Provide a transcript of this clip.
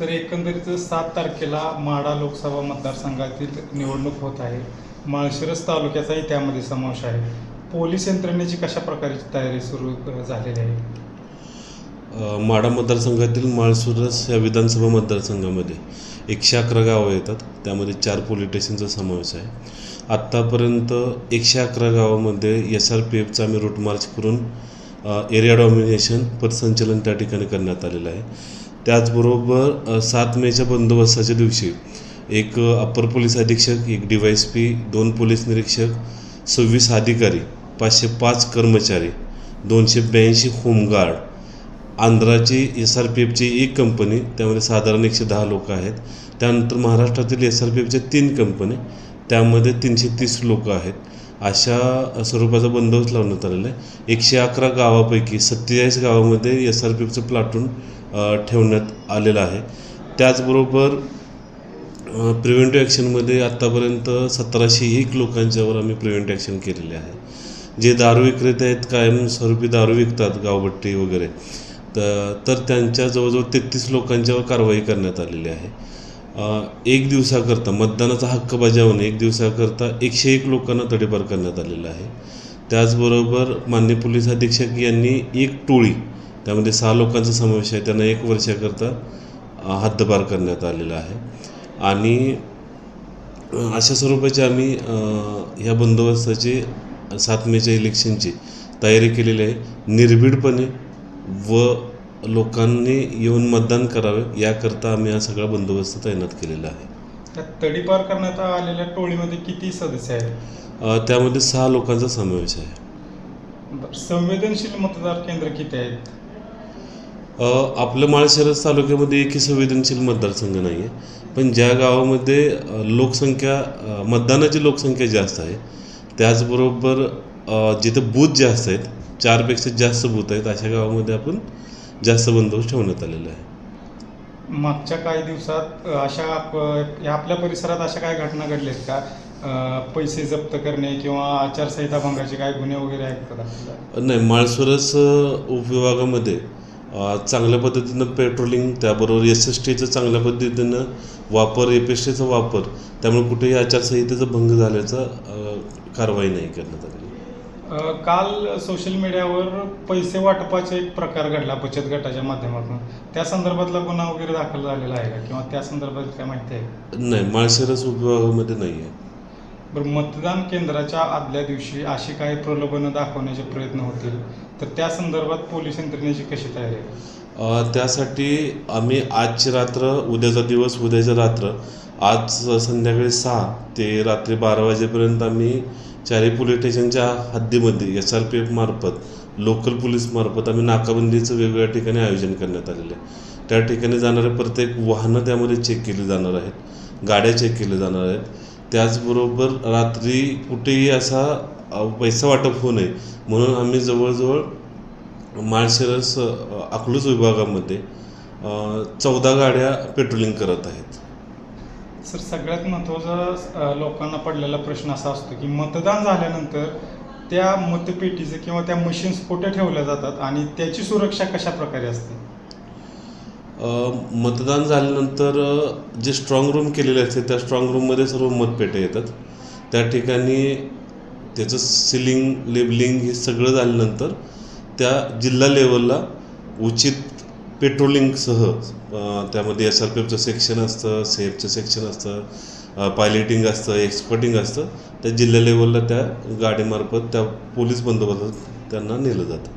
Sir एकंदरीत सात तारखेला माढा लोकसभा मतदारसंघातील निवडणूक होत आहे. माळशिरस तालुक्याचाही त्यामध्ये समावेश आहे. पोलीस यंत्रणेची कशा प्रकारची तयारी सुरू झालेली आहे? माडा माढा मतदारसंघातील माळसुरस या विधानसभा मतदारसंघामध्ये एकशे अकरा गावं येतात. त्यामध्ये चार पोलीस स्टेशनचा समावेश आहे. आत्तापर्यंत एकशे अकरा गावामध्ये एस आर पी एफचा आम्ही रूट मार्च करून एरिया डॉमिनेशन पथसंचलन त्या ठिकाणी करण्यात आलेलं आहे. त्याचबरोबर सात मेच्या बंदोबस्ताच्या दिवशी एक अप्पर पोलीस अधीक्षक एक डी वाय एस पी दोन पोलीस निरीक्षक सव्वीस अधिकारी पाचशे पाच कर्मचारी दोनशे ब्याऐंशी होमगार्ड आंध्राची एस आर पी एफची एक कंपनी त्यामध्ये साधारण एकशे दहा लोक आहेत. त्यानंतर महाराष्ट्रातील एस आर पी एफच्या तीन कंपनी त्यामध्ये तीनशे तीस लोक आहेत. अशा स्वरूपाचा बंदोबस्त लावण्यात आलेला आहे. एकशे अकरा गावापैकी सत्तेचाळीस गावामध्ये एस आर पी एफचं प्लाटून ठेवण्यात आलेलं आहे. त्याचबरोबर प्रिव्हेंटिव्ह ॲक्शनमध्ये आत्तापर्यंत सतराशे एक लोकांच्यावर आम्ही प्रिव्हेंटिव्ह ॲक्शन केलेले आहे. जे दारू विक्रेते आहेत कायमस्वरूपी दारू विकतात गावभट्टी वगैरे. तर तर त्यांच्या जवळजवळ तेहतीस लोकांच्यावर कारवाई करण्यात आलेली आहे. एक दिवसाकरता मतदानाचा हक्क बजावून एक दिवसाकरता एकशे एक लोकांना तडेपार करण्यात आलेलं आहे. त्याचबरोबर मान्य पोलीस अधीक्षक यांनी एक टोळी त्यामध्ये सहा लोकांचा समावेश आहे. त्यांना एक वर्षाकरता हद्दपार करण्यात आलेला आहे. आणि अशा स्वरूपाची आम्ही ह्या बंदोबस्ताची सात मेच्या इलेक्शनची तयारी केलेली आहे. निर्भीडपणे व लोकांनी येऊन मतदान करावे याकरता आम्ही हा सगळा बंदोबस्त तैनात केलेला आहे. त्यात तडीपार करण्यात आलेल्या टोळीमध्ये किती सदस्य आहेत? त्यामध्ये सहा लोकांचा समावेश आहे. संवेदनशील मतदार केंद्र किती आहेत? अ, आपल्या माळशिरस तालुक्यामध्ये एकही संवेदनशील मतदारसंघ नाही आहे पण ज्या गावामध्ये लोकसंख्या मतदानाची लोकसंख्या जास्त आहे त्याचबरोबर जिथं बूथ जास्त आहेत चारपेक्षा जास्त बूथ आहेत अशा गावामध्ये आपण जास्त बंदोबस्त ठेवण्यात आलेला आहे. मागच्या काही दिवसात अशा आपल्या परिसरात अशा काय घटना घडल्यात का? अ, पैसे जप्त करणे किंवा आचारसंहिता भंगाचे काय गुन्हे वगैरे आहेत का? नाही माळसुरस उपविभागामध्ये चांगल्या पद्धतीनं पेट्रोलिंग त्याबरोबर एस एस टीचं चांगल्या पद्धतीनं वापर एफ एस टीचा वापर त्यामुळे कुठेही आचारसंहितेचा भंग झाल्याचा कारवाई नाही करण्यात आली. काल सोशल मीडियावर पैसे वाटपाचा एक प्रकार घडला बचत गटाच्या माध्यमातून. त्या संदर्भातला गुन्हा वगैरे दाखल झालेला आहे का? किंवा त्या संदर्भात काय माहिती आहे? नाही माळशिरस उपविभागामध्ये नाही आहे बरं मतदान केंद्राच्या आदल्या दिवशी अशी काही प्रलोभनं दाखवण्याचे प्रयत्न होतील. तर त्या संदर्भात पोलीस यंत्रणेची कशी तयारी आहे? त्यासाठी आम्ही आजची रात्र उद्याचा दिवस उद्याची रात्र आज संध्याकाळी सहा ते रात्री बारा वाजेपर्यंत आम्ही चारही पोलीस स्टेशनच्या हद्दीमध्ये एस आर पी एफ मार्फत लोकल पोलीस मार्फत आम्ही नाकाबंदीचं वेगवेगळ्या ठिकाणी आयोजन करण्यात आलेलं आहे. त्या ठिकाणी जाणारे प्रत्येक वाहनं त्यामध्ये चेक केली जाणार आहेत. गाड्या चेक केल्या जाणार आहेत. त्याचबरोबर रात्री कुठेही असा पैसा वाटप होऊ नये. म्हणून आम्ही जवळजवळ माळशिरस अकलूज विभागामध्ये चौदा गाड्या पेट्रोलिंग करत आहेत. सर सगळ्यात महत्त्वाचा लोकांना पडलेला प्रश्न असा असतो की मतदान झाल्यानंतर त्या मतपेटीचे किंवा त्या मशीन्स कुठे ठेवल्या जातात आणि त्याची सुरक्षा कशा प्रकारे असते? मतदान झाल्यानंतर जे स्ट्रॉंग रूम केलेले असते त्या स्ट्रॉंग रूममध्ये सर्व मतपेट्या येतात. त्या ठिकाणी त्याचं सिलिंग लेबलिंग हे सगळं झाल्यानंतर त्या जिल्हा लेवलला उचित पेट्रोलिंगसह त्यामध्ये एस आर पी एफचं सेक्शन असतं सेफचं सेक्शन असतं पायलटिंग असतं एक्सपर्टिंग असतं. त्या जिल्हा लेवलला त्या गाडीमार्फत त्या पोलीस बंदोबस्तात त्यांना नेलं जातं.